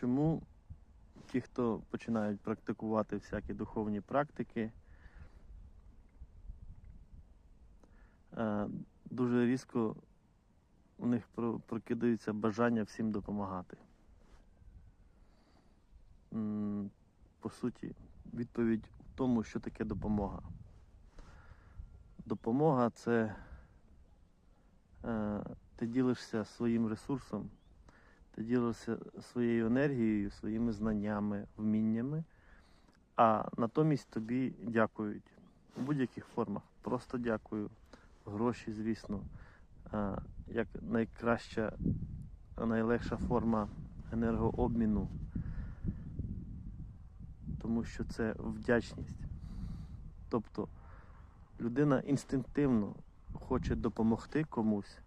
Чому ті, хто починають практикувати всякі духовні практики, е, дуже різко у них про- прокидається бажання всім допомагати. По суті, відповідь в тому, що таке допомога. Допомога це е, ти ділишся своїм ресурсом, ти ділишся своєю енергією, своїми знаннями, вміннями, а натомість тобі дякують у будь-яких формах. Просто дякую. Гроші, звісно, е, як найкраща, найлегша форма енергообміну, тому що це вдячність. Тобто людина інстинктивно хоче допомогти комусь,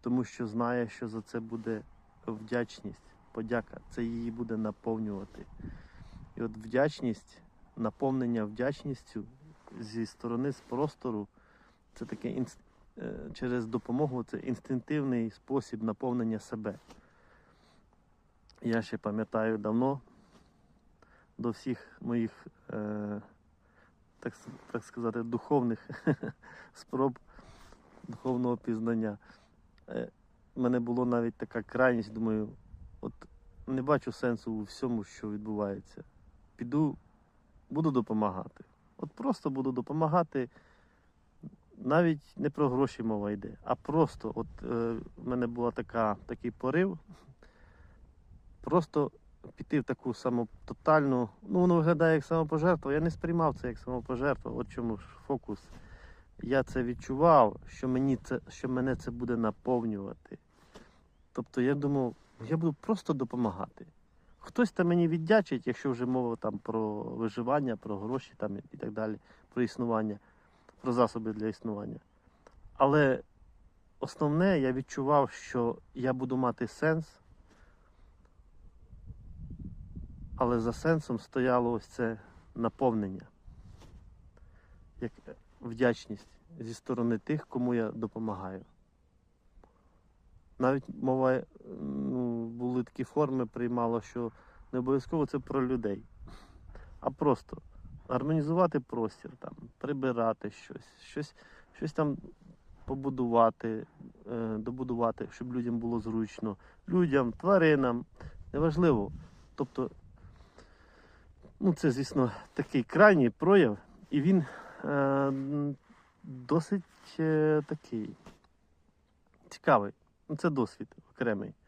тому що знає, що за це буде вдячність, подяка, це її буде наповнювати. І от вдячність, наповнення вдячністю зі сторони, з простору, це таке інс- е, через допомогу, це інстинктивний спосіб наповнення себе. Я ще пам'ятаю давно до всіх моїх, е, так, так сказати, духовних спроб духовного пізнання. Е, в мене було навіть така крайність, думаю, от не бачу сенсу у всьому, що відбувається. Піду, буду допомагати. От просто буду допомагати. Навіть не про гроші мова йде, а просто, от е, в мене була така, такий порив, просто піти в таку саму тотальну, ну воно виглядає як самопожертва. Я не сприймав це як самопожертва. От чому ж фокус. Я це відчував, що мені це, що мене це буде наповнювати. Тобто я думав, я буду просто допомагати. Хтось там мені віддячить, якщо вже мова там про виживання, про гроші там і так далі, про існування, про засоби для існування. Але основне, я відчував, що я буду мати сенс, але за сенсом стояло ось це наповнення, як вдячність зі сторони тих, кому я допомагаю. Навіть мова е, ну, були такі форми, приймало, що не обов'язково це про людей, а просто гармонізувати простір, там, прибирати щось, щось, щось там побудувати, е, добудувати, щоб людям було зручно, людям, тваринам, неважливо. Тобто, ну це, звісно, такий крайній прояв, і він е, досить е, такий цікавий. Ну, це досвід окремий.